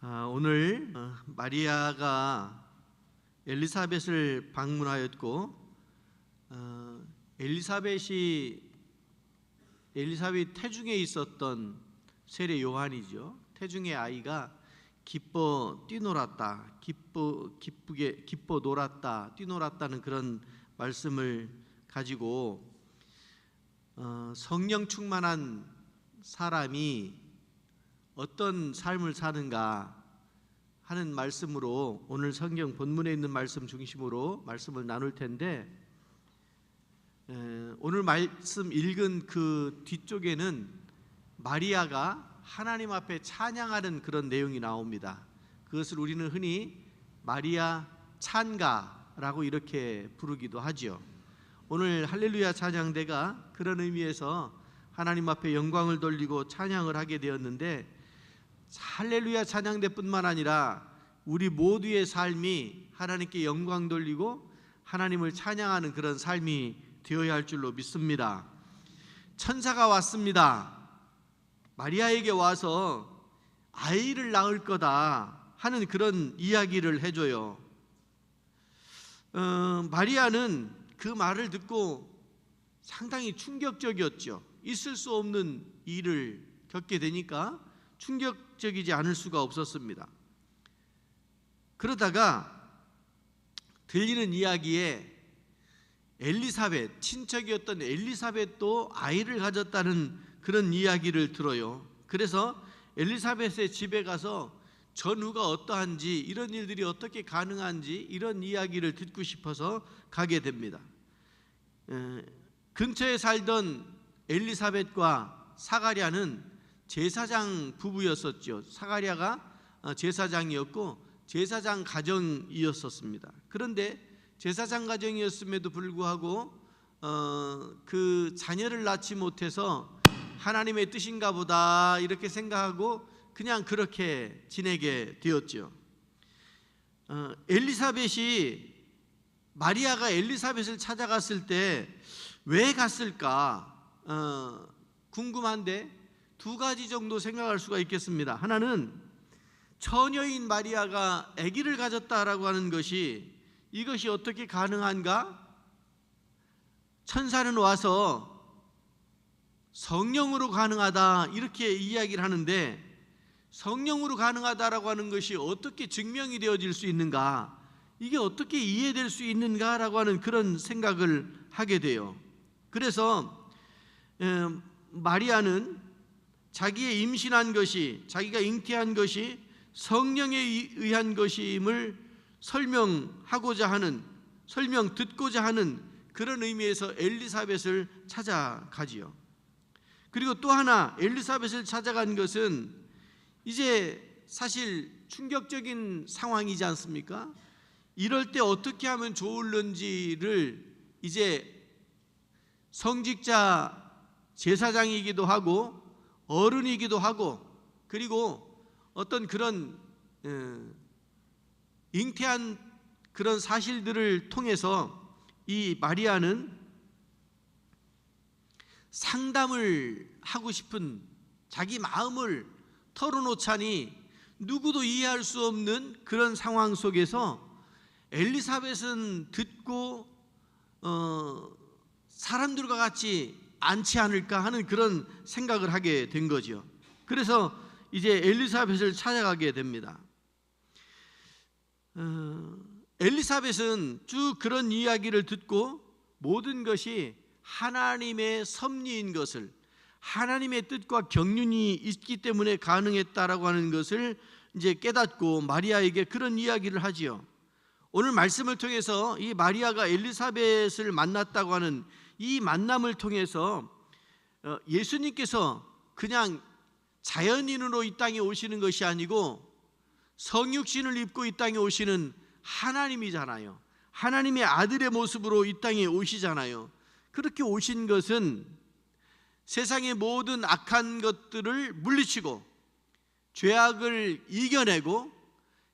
아, 오늘 어, 마리아가 엘리사벳을 방문하였고 어, 엘리사벳이 엘리사벳 태중에 있었던 세례 요한이죠. 태중의 아이가 기뻐 뛰놀았다, 기뻐 기쁘게 기뻐 놀았다, 뛰놀았다는 그런 말씀을 가지고 어, 성령 충만한 사람이 어떤 삶을 사는가 하는 말씀으로 오늘 성경 본문에 있는 말씀 중심으로 말씀을 나눌 텐데 에, 오늘 말씀 읽은 그 뒤쪽에는 마리아가 하나님 앞에 찬양하는 그런 내용이 나옵니다. 그것을 우리는 흔히 마리아 찬가라고 이렇게 부르기도 하죠. 오늘 할렐루야 찬양대가 그런 의미에서 하나님 앞에 영광을 돌리고 찬양을 하게 되었는데 할렐루야 찬양대뿐만 아니라 우리 모두의 삶이 하나님께 영광 돌리고 하나님을 찬양하는 그런 삶이 되어야 할 줄로 믿습니다. 천사가 왔습니다. 마리아에게 와서 아이를 낳을 거다 하는 그런 이야기를 해줘요. 어, 마리아는 그 말을 듣고 상당히 충격적이었죠. 있을 수 없는 일을 겪게 되니까 충격적이지 않을 수가 없었습니다. 그러다가 들리는 이야기에 엘리사벳 친척이었던 엘리사벳도 아이를 가졌다는 그런 이야기를 들어요. 그래서 엘리사벳의 집에 가서 전후가 어떠한지 이런 일들이 어떻게 가능한지 이런 이야기를 듣고 싶어서 가게 됩니다. 에, 근처에 살던 엘리사벳과 사가랴는 제사장 부부였었죠. 사가랴가 어, 제사장이었고 제사장 가정이었었습니다. 그런데 제사장 가정이었음에도 불구하고 어, 그 자녀를 낳지 못해서 하나님의 뜻인가 보다 이렇게 생각하고 그냥 그렇게 지내게 되었죠. 어, 엘리사벳이 마리아가 엘리사벳을 찾아갔을 때 왜 갔을까 어, 궁금한데 두 가지 정도 생각할 수가 있겠습니다. 하나는 처녀인 마리아가 아기를 가졌다라고 하는 것이 이것이 어떻게 가능한가? 천사는 와서 성령으로 가능하다 이렇게 이야기를 하는데 성령으로 가능하다라고 하는 것이 어떻게 증명이 되어질 수 있는가? 이게 어떻게 이해될 수 있는가라고 하는 그런 생각을 하게 돼요. 그래서 마리아는 자기의 임신한 것이 자기가 잉태한 것이 성령에 의한 것임을 설명하고자 하는 설명 듣고자 하는 그런 의미에서 엘리사벳을 찾아가지요. 그리고 또 하나 엘리사벳을 찾아간 것은 이제 사실 충격적인 상황이지 않습니까? 이럴 때 어떻게 하면 좋을는지를 이제 성직자 제사장이기도 하고 어른이기도 하고 그리고 어떤 그런 잉태한 그런 사실들을 통해서 이 마리아는 상담을 하고 싶은 자기 마음을 털어놓자니 누구도 이해할 수 없는 그런 상황 속에서 엘리사벳은 듣고 어, 사람들과 같이 않지 않을까 하는 그런 생각을 하게 된 거죠. 그래서 이제 엘리사벳을 찾아가게 됩니다. 어, 엘리사벳은 쭉 그런 이야기를 듣고 모든 것이 하나님의 섭리인 것을 하나님의 뜻과 경륜이 있기 때문에 가능했다라고 하는 것을 이제 깨닫고 마리아에게 그런 이야기를 하지요. 오늘 말씀을 통해서 이 마리아가 엘리사벳을 만났다고 하는 이 만남을 통해서 어, 예수님께서 그냥 자연인으로 이 땅에 오시는 것이 아니고 성육신을 입고 이 땅에 오시는 하나님이잖아요. 하나님의 아들의 모습으로 이 땅에 오시잖아요. 그렇게 오신 것은 세상의 모든 악한 것들을 물리치고 죄악을 이겨내고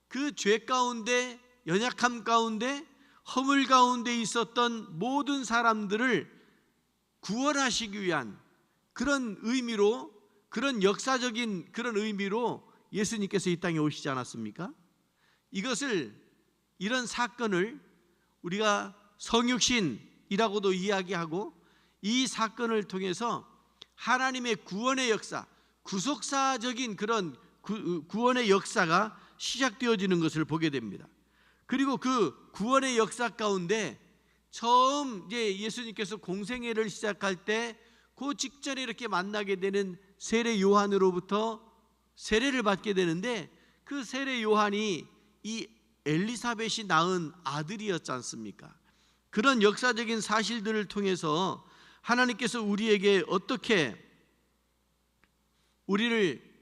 그 죄 가운데 연약함 가운데 허물 가운데 있었던 모든 사람들을 구원하시기 위한 그런 의미로 그런 역사적인 그런 의미로 예수님께서 이 땅에 오시지 않았습니까? 이것을 이런 사건을 우리가 성육신이라고도 이야기하고 이 사건을 통해서 하나님의 구원의 역사, 구속사적인 그런 구, 구원의 역사가 시작되어지는 것을 보게 됩니다. 그리고 그 구원의 역사 가운데 처음 이제 예수님께서 공생애를 시작할 때 그 직전에 이렇게 만나게 되는 세례 요한으로부터 세례를 받게 되는데 그 세례 요한이 이 엘리사벳이 낳은 아들이었지 않습니까? 그런 역사적인 사실들을 통해서 하나님께서 우리에게 어떻게 우리를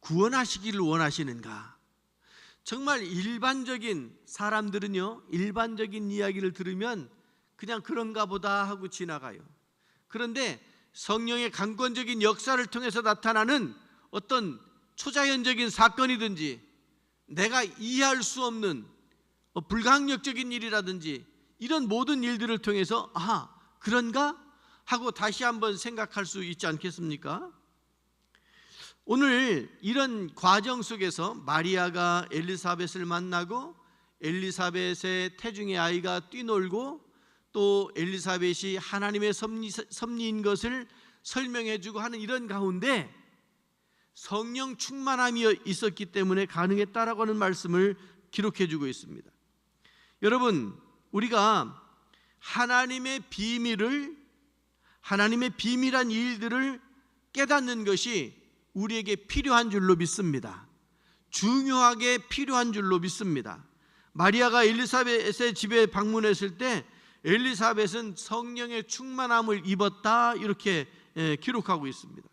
구원하시기를 원하시는가? 정말 일반적인 사람들은요, 일반적인 이야기를 들으면 그냥 그런가 보다 하고 지나가요. 그런데 성령의 강권적인 역사를 통해서 나타나는 어떤 초자연적인 사건이든지 내가 이해할 수 없는 어, 불가항력적인 일이라든지 이런 모든 일들을 통해서 아 그런가 하고 다시 한번 생각할 수 있지 않겠습니까? 오늘 이런 과정 속에서 마리아가 엘리사벳을 만나고 엘리사벳의 태중의 아이가 뛰놀고 또 엘리사벳이 하나님의 섭리, 섭리인 것을 설명해주고 하는 이런 가운데 성령 충만함이 있었기 때문에 가능했다라고 하는 말씀을 기록해주고 있습니다. 여러분 우리가 하나님의 비밀을 하나님의 비밀한 일들을 깨닫는 것이 우리에게 필요한 줄로 믿습니다. 중요하게 필요한 줄로 믿습니다. 마리아가 엘리사벳의 집에 방문했을 때 엘리사벳은 성령의 충만함을 입었다 이렇게 예, 기록하고 있습니다.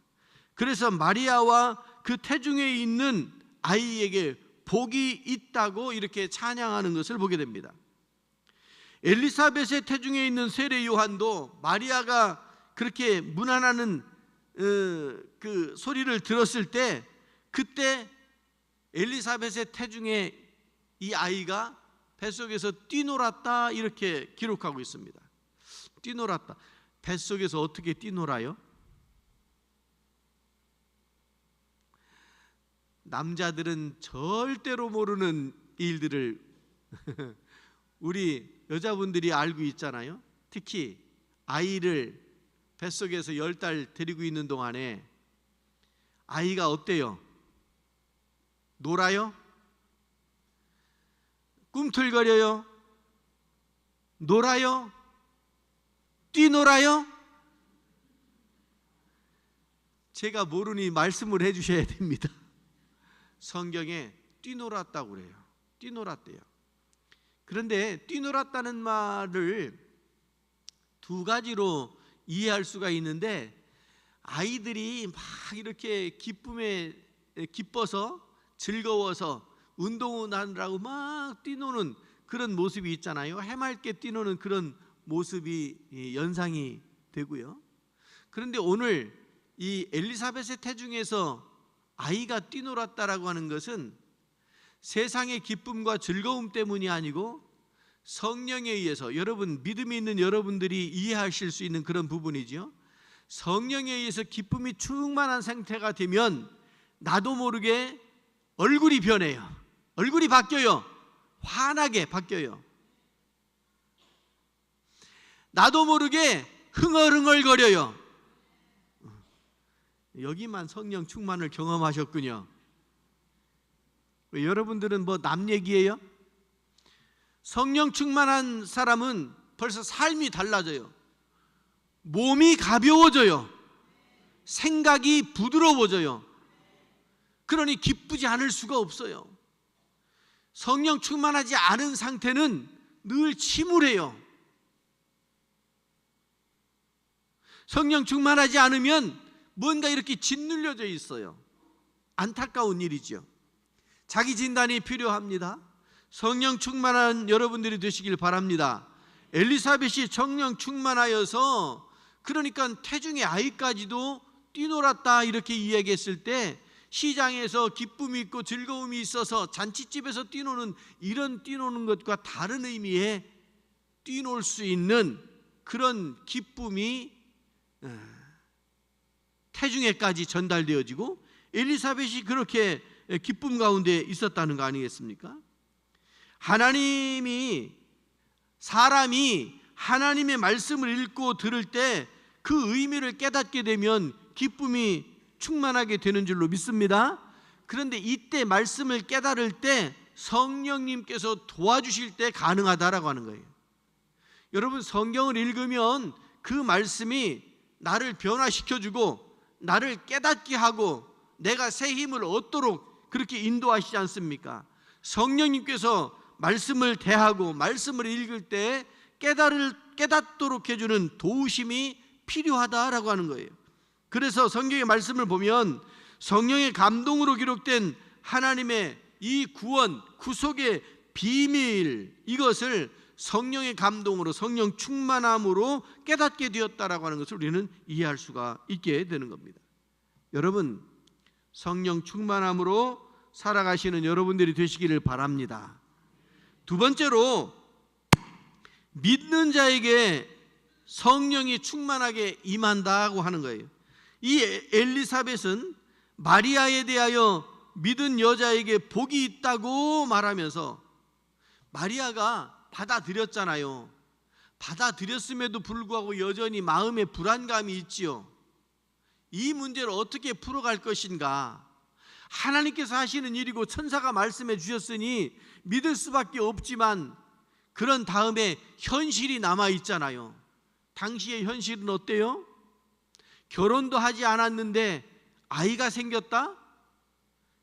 그래서 마리아와 그 태중에 있는 아이에게 복이 있다고 이렇게 찬양하는 것을 보게 됩니다. 엘리사벳의 태중에 있는 세례 요한도 마리아가 그렇게 어, 그 소리를 들었을 때 그때 엘리사벳의 태중에 이 아이가 뱃속에서 뛰놀았다 이렇게 기록하고 있습니다. 뛰놀았다. 뱃속에서 어떻게 뛰놀아요? 남자들은 절대로 모르는 일들을 우리 여자분들이 알고 있잖아요. 특히 아이를 뱃속에서 열 달 데리고 있는 동안에 아이가 어때요? 놀아요? 꿈틀거려요? 놀아요? 뛰놀아요? 제가 모르니 말씀을 해주셔야 됩니다. 성경에 뛰놀았다고 그래요. 뛰놀았대요. 그런데 뛰놀았다는 말을 두 가지로 이해할 수가 있는데 아이들이 막 이렇게 기쁨에 기뻐서 즐거워서 운동을 하느라고 막 뛰노는 그런 모습이 있잖아요. 해맑게 뛰노는 그런 모습이 연상이 되고요. 그런데 오늘 이 엘리사벳의 태중에서 아이가 뛰놀았다라고 하는 것은 세상의 기쁨과 즐거움 때문이 아니고 성령에 의해서 여러분 믿음이 있는 여러분들이 이해하실 수 있는 그런 부분이지요. 성령에 의해서 기쁨이 충만한 상태가 되면 나도 모르게 얼굴이 변해요. 얼굴이 바뀌어요. 환하게 바뀌어요. 나도 모르게 흥얼흥얼거려요. 여기만 성령 충만을 경험하셨군요. 여러분들은 뭐 남 얘기예요? 성령 충만한 사람은 벌써 삶이 달라져요. 몸이 가벼워져요. 생각이 부드러워져요. 그러니 기쁘지 않을 수가 없어요. 성령 충만하지 않은 상태는 늘 침울해요. 성령 충만하지 않으면 뭔가 이렇게 짓눌려져 있어요. 안타까운 일이죠. 자기 진단이 필요합니다. 성령 충만한 여러분들이 되시길 바랍니다. 엘리사벳이 성령 충만하여서 그러니까 태중의 아이까지도 뛰놀았다 이렇게 이야기했을 때 시장에서 기쁨이 있고 즐거움이 있어서 잔치집에서 뛰노는 이런 뛰노는 것과 다른 의미의 뛰놀 수 있는 그런 기쁨이 태중에까지 전달되어지고 엘리사벳이 그렇게 기쁨 가운데 있었다는 거 아니겠습니까? 하나님이 사람이 하나님의 말씀을 읽고 들을 때 그 의미를 깨닫게 되면 기쁨이 충만하게 되는 줄로 믿습니다. 그런데 이때 말씀을 깨달을 때 성령님께서 도와주실 때 가능하다라고 하는 거예요. 여러분 성경을 읽으면 그 말씀이 나를 변화시켜 주고 나를 깨닫게 하고 내가 새 힘을 얻도록 그렇게 인도하시지 않습니까? 성령님께서 말씀을 대하고 말씀을 읽을 때 깨달을 깨닫도록 해주는 도우심이 필요하다라고 하는 거예요. 그래서 성경의 말씀을 보면 성령의 감동으로 기록된 하나님의 이 구원, 구속의 비밀 이것을 성령의 감동으로 성령 충만함으로 깨닫게 되었다라고 하는 것을 우리는 이해할 수가 있게 되는 겁니다. 여러분 성령 충만함으로 살아가시는 여러분들이 되시기를 바랍니다. 두 번째로 믿는 자에게 성령이 충만하게 임한다고 하는 거예요. 이 엘리사벳은 마리아에 대하여 믿은 여자에게 복이 있다고 말하면서 마리아가 받아들였잖아요. 받아들였음에도 불구하고 여전히 마음에 불안감이 있지요. 이 문제를 어떻게 풀어갈 것인가? 하나님께서 하시는 일이고 천사가 말씀해 주셨으니 믿을 수밖에 없지만 그런 다음에 현실이 남아 있잖아요. 당시의 현실은 어때요? 결혼도 하지 않았는데 아이가 생겼다?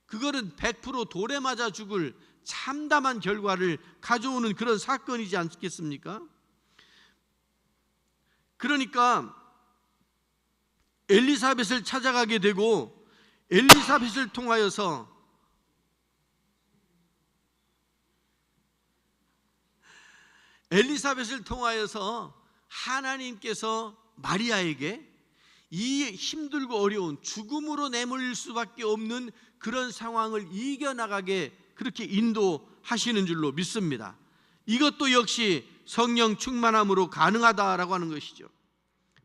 그거는 100% 돌에 맞아 죽을 참담한 결과를 가져오는 그런 사건이지 않겠습니까? 그러니까 엘리사벳을 찾아가게 되고 엘리사벳을 통하여서 엘리사벳을 통하여서 하나님께서 마리아에게 이 힘들고 어려운 죽음으로 내몰릴 수밖에 없는 그런 상황을 이겨나가게 그렇게 인도하시는 줄로 믿습니다. 이것도 역시 성령 충만함으로 가능하다라고 하는 것이죠.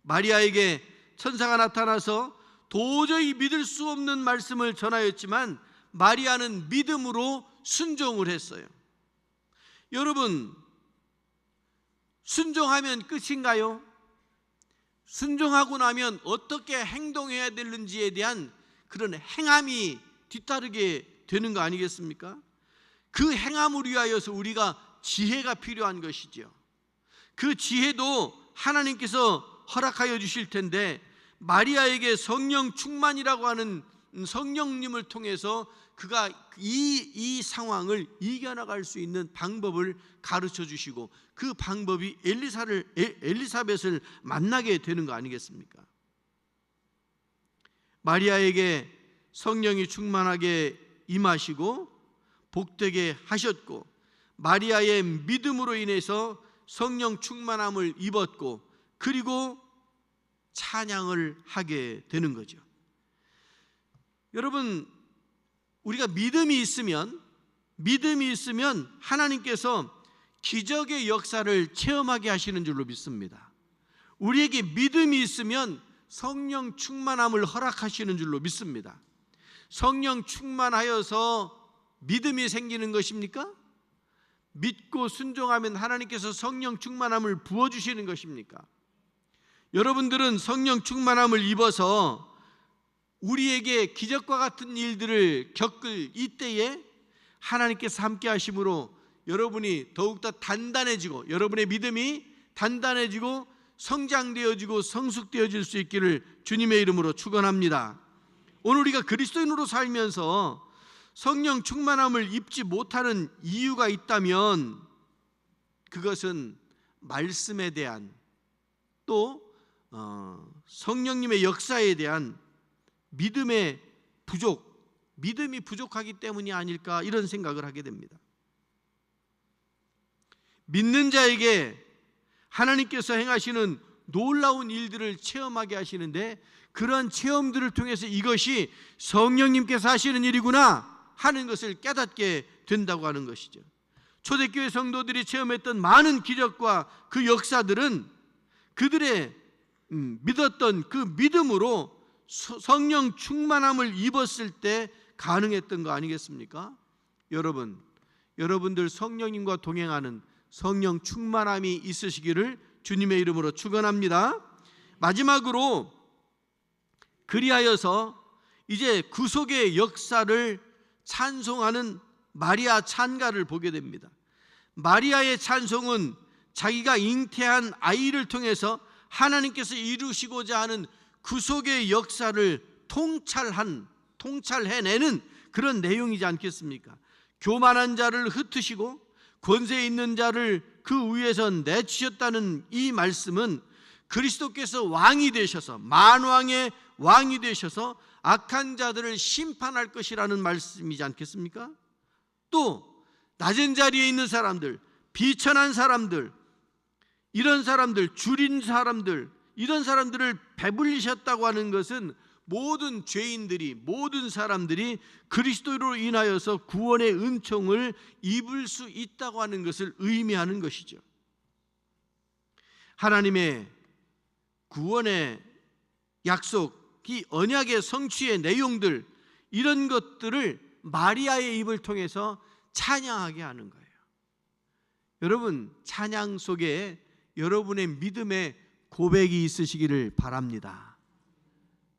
마리아에게 천사가 나타나서 도저히 믿을 수 없는 말씀을 전하였지만 마리아는 믿음으로 순종을 했어요. 여러분, 순종하면 끝인가요? 순종하고 나면 어떻게 행동해야 되는지에 대한 그런 행함이 뒤따르게 되는 거 아니겠습니까? 그 행함을 위하여서 우리가 지혜가 필요한 것이죠. 그 지혜도 하나님께서 허락하여 주실 텐데 마리아에게 성령 충만이라고 하는 성령님을 통해서 그가 이, 이 상황을 이겨나갈 수 있는 방법을 가르쳐 주시고 그 방법이 엘리사를 엘리사벳을 만나게 되는 거 아니겠습니까? 마리아에게 성령이 충만하게 임하시고 복되게 하셨고 마리아의 믿음으로 인해서 성령 충만함을 입었고 그리고 찬양을 하게 되는 거죠. 여러분 우리가 믿음이 있으면 믿음이 있으면 하나님께서 기적의 역사를 체험하게 하시는 줄로 믿습니다. 우리에게 믿음이 있으면 성령 충만함을 허락하시는 줄로 믿습니다. 성령 충만하여서 믿음이 생기는 것입니까? 믿고 순종하면 하나님께서 성령 충만함을 부어 주시는 것입니까? 여러분들은 성령 충만함을 입어서 우리에게 기적과 같은 일들을 겪을 이때에 하나님께서 함께 하심으로 여러분이 더욱더 단단해지고 여러분의 믿음이 단단해지고 성장되어지고 성숙되어질 수 있기를 주님의 이름으로 축원합니다. 오늘 우리가 그리스도인으로 살면서 성령 충만함을 입지 못하는 이유가 있다면 그것은 말씀에 대한 또 어, 성령님의 역사에 대한 믿음의 부족, 믿음이 부족하기 때문이 아닐까 이런 생각을 하게 됩니다. 믿는 자에게 하나님께서 행하시는 놀라운 일들을 체험하게 하시는데 그런 체험들을 통해서 이것이 성령님께서 하시는 일이구나 하는 것을 깨닫게 된다고 하는 것이죠. 초대교회 성도들이 체험했던 많은 기적과 그 역사들은 그들의 음, 믿었던 그 믿음으로 성령 충만함을 입었을 때 가능했던 거 아니겠습니까? 여러분, 여러분들 성령님과 동행하는 성령 충만함이 있으시기를 주님의 이름으로 축원합니다. 마지막으로 그리하여서 이제 구속의 역사를 찬송하는 마리아 찬가를 보게 됩니다. 마리아의 찬송은 자기가 잉태한 아이를 통해서 하나님께서 이루시고자 하는 구속의 역사를 통찰한 통찰해내는 그런 내용이지 않겠습니까? 교만한 자를 흩으시고 권세 있는 자를 그 위에서 내치셨다는 이 말씀은 그리스도께서 왕이 되셔서 만왕의 왕이 되셔서 악한 자들을 심판할 것이라는 말씀이지 않겠습니까? 또 낮은 자리에 있는 사람들, 비천한 사람들, 이런 사람들, 줄인 사람들, 이런 사람들을 배불리셨다고 하는 것은 모든 죄인들이 모든 사람들이 그리스도로 인하여서 구원의 은총을 입을 수 있다고 하는 것을 의미하는 것이죠. 하나님의 구원의 약속이 언약의 성취의 내용들 이런 것들을 마리아의 입을 통해서 찬양하게 하는 거예요. 여러분 찬양 속에 여러분의 믿음의 고백이 있으시기를 바랍니다.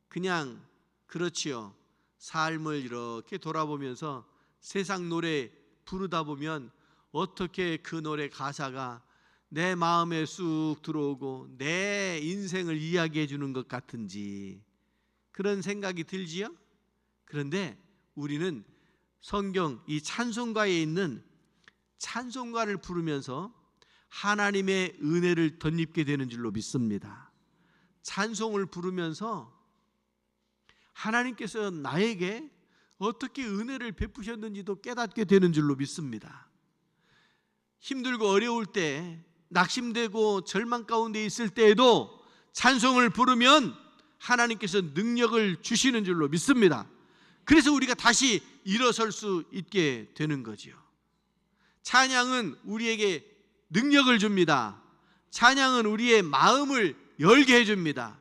그냥 그렇지요. 삶을 이렇게 돌아보면서 세상 노래 부르다 보면 어떻게 그 노래 가사가 내 마음에 쑥 들어오고 내 인생을 이야기해 주는 것 같은지 그런 생각이 들지요? 그런데 우리는 성경 이 찬송가에 있는 찬송가를 부르면서 하나님의 은혜를 덧입게 되는 줄로 믿습니다. 찬송을 부르면서 하나님께서 나에게 어떻게 은혜를 베푸셨는지도 깨닫게 되는 줄로 믿습니다. 힘들고 어려울 때, 낙심되고 절망 가운데 있을 때에도 찬송을 부르면 하나님께서 능력을 주시는 줄로 믿습니다. 그래서 우리가 다시 일어설 수 있게 되는 거지요. 찬양은 우리에게 능력을 줍니다. 찬양은 우리의 마음을 열게 해줍니다.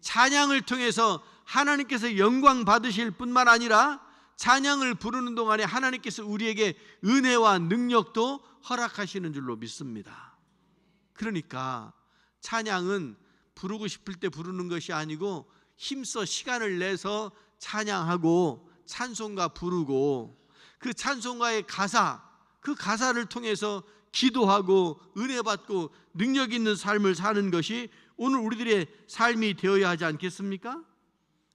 찬양을 통해서 하나님께서 영광 받으실 뿐만 아니라 찬양을 부르는 동안에 하나님께서 우리에게 은혜와 능력도 허락하시는 줄로 믿습니다. 그러니까 찬양은 부르고 싶을 때 부르는 것이 아니고 힘써 시간을 내서 찬양하고 찬송가 부르고 그 찬송가의 가사 그 가사를 통해서 기도하고 은혜 받고 능력 있는 삶을 사는 것이 오늘 우리들의 삶이 되어야 하지 않겠습니까?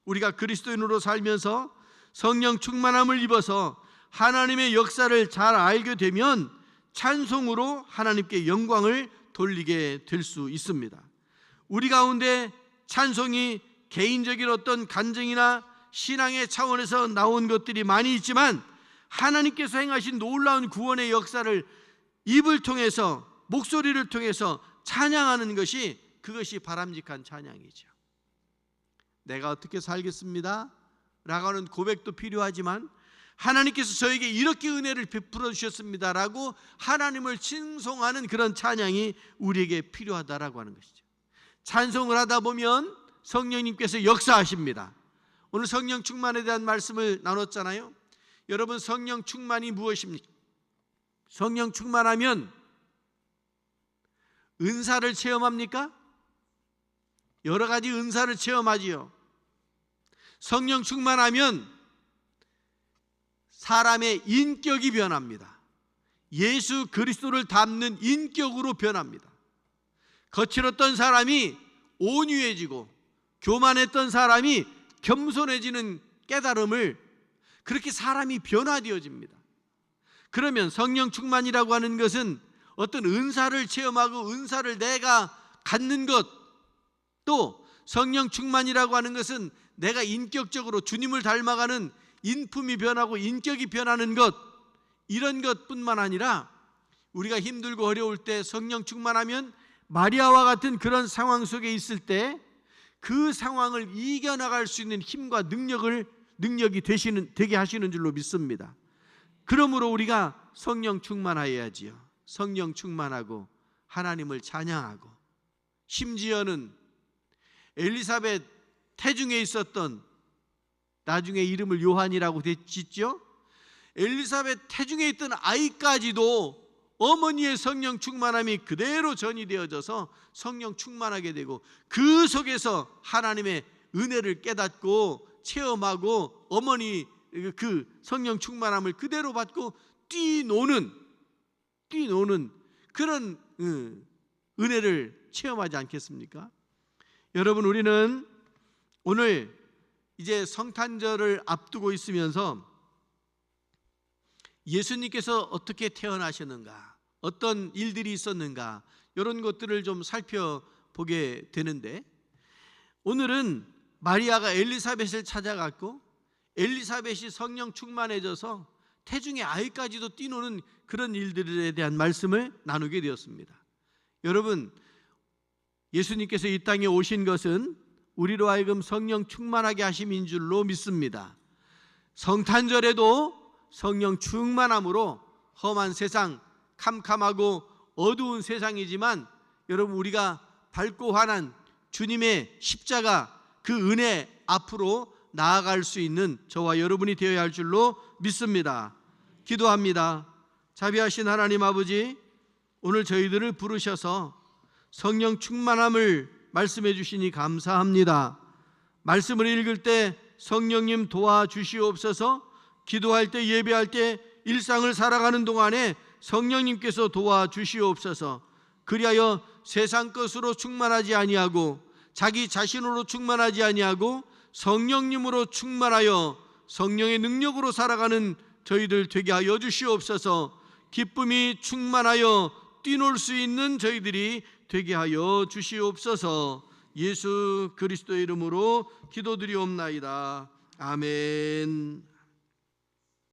우리가 그리스도인으로 살면서 성령 충만함을 입어서 하나님의 역사를 잘 알게 되면 찬송으로 하나님께 영광을 돌리게 될 수 있습니다. 우리 가운데 찬송이 개인적인 어떤 간증이나 신앙의 차원에서 나온 것들이 많이 있지만 하나님께서 행하신 놀라운 구원의 역사를 입을 통해서 목소리를 통해서 찬양하는 것이 그것이 바람직한 찬양이죠. 내가 어떻게 살겠습니다. 라고 하는 고백도 필요하지만 하나님께서 저에게 이렇게 은혜를 베풀어 주셨습니다라고 하나님을 칭송하는 그런 찬양이 우리에게 필요하다라고 하는 것이죠. 찬송을 하다 보면 성령님께서 역사하십니다. 오늘 성령 충만에 대한 말씀을 나눴잖아요. 여러분 성령 충만이 무엇입니까? 성령 충만하면 은사를 체험합니까? 여러 가지 은사를 체험하지요. 성령 충만하면 사람의 인격이 변합니다. 예수 그리스도를 담는 인격으로 변합니다. 거칠었던 사람이 온유해지고 교만했던 사람이 겸손해지는 깨달음을 그렇게 사람이 변화되어집니다. 그러면 성령 충만이라고 하는 것은 어떤 은사를 체험하고 은사를 내가 갖는 것, 또 성령 충만이라고 하는 것은 내가 인격적으로 주님을 닮아가는 인품이 변하고 인격이 변하는 것, 이런 것뿐만 아니라 우리가 힘들고 어려울 때 성령 충만하면 마리아와 같은 그런 상황 속에 있을 때 그 상황을 이겨나갈 수 있는 힘과 능력을 능력이 되시는 되게 하시는 줄로 믿습니다. 그러므로 우리가 성령 충만하여야지요. 성령 충만하고 하나님을 찬양하고 심지어는 엘리사벳 태중에 있었던 나중에 이름을 요한이라고 짓죠. 엘리사벳 태중에 있던 아이까지도 어머니의 성령 충만함이 그대로 전이 되어져서 성령 충만하게 되고 그 속에서 하나님의 은혜를 깨닫고 체험하고 어머니 그 성령 충만함을 그대로 받고 뛰노는 뛰노는 그런 어, 은혜를 체험하지 않겠습니까? 여러분 우리는 오늘 이제 성탄절을 앞두고 있으면서 예수님께서 어떻게 태어나셨는가, 어떤 일들이 있었는가 이런 것들을 좀 살펴보게 되는데 오늘은 마리아가 엘리사벳을 찾아갔고 엘리사벳이 성령 충만해져서 태중의 아이까지도 뛰노는 그런 일들에 대한 말씀을 나누게 되었습니다. 여러분 예수님께서 이 땅에 오신 것은 우리로 하여금 성령 충만하게 하심인 줄로 믿습니다. 성탄절에도 성령 충만함으로 험한 세상, 캄캄하고 어두운 세상이지만 여러분 우리가 밝고 환한 주님의 십자가 그 은혜 앞으로 나아갈 수 있는 저와 여러분이 되어야 할 줄로 믿습니다. 기도합니다. 자비하신 하나님 아버지, 오늘 저희들을 부르셔서 성령 충만함을 말씀해 주시니 감사합니다. 말씀을 읽을 때 성령님 도와주시옵소서 기도할 때 예배할 때 일상을 살아가는 동안에 성령님께서 도와주시옵소서 그리하여 세상 것으로 충만하지 아니하고 자기 자신으로 충만하지 아니하고 성령님으로 충만하여 성령의 능력으로 살아가는 저희들 되게 하여 주시옵소서. 기쁨이 충만하여 뛰놀 수 있는 저희들이 되게 하여 주시옵소서. 예수 그리스도의 이름으로 기도드리옵나이다. 아멘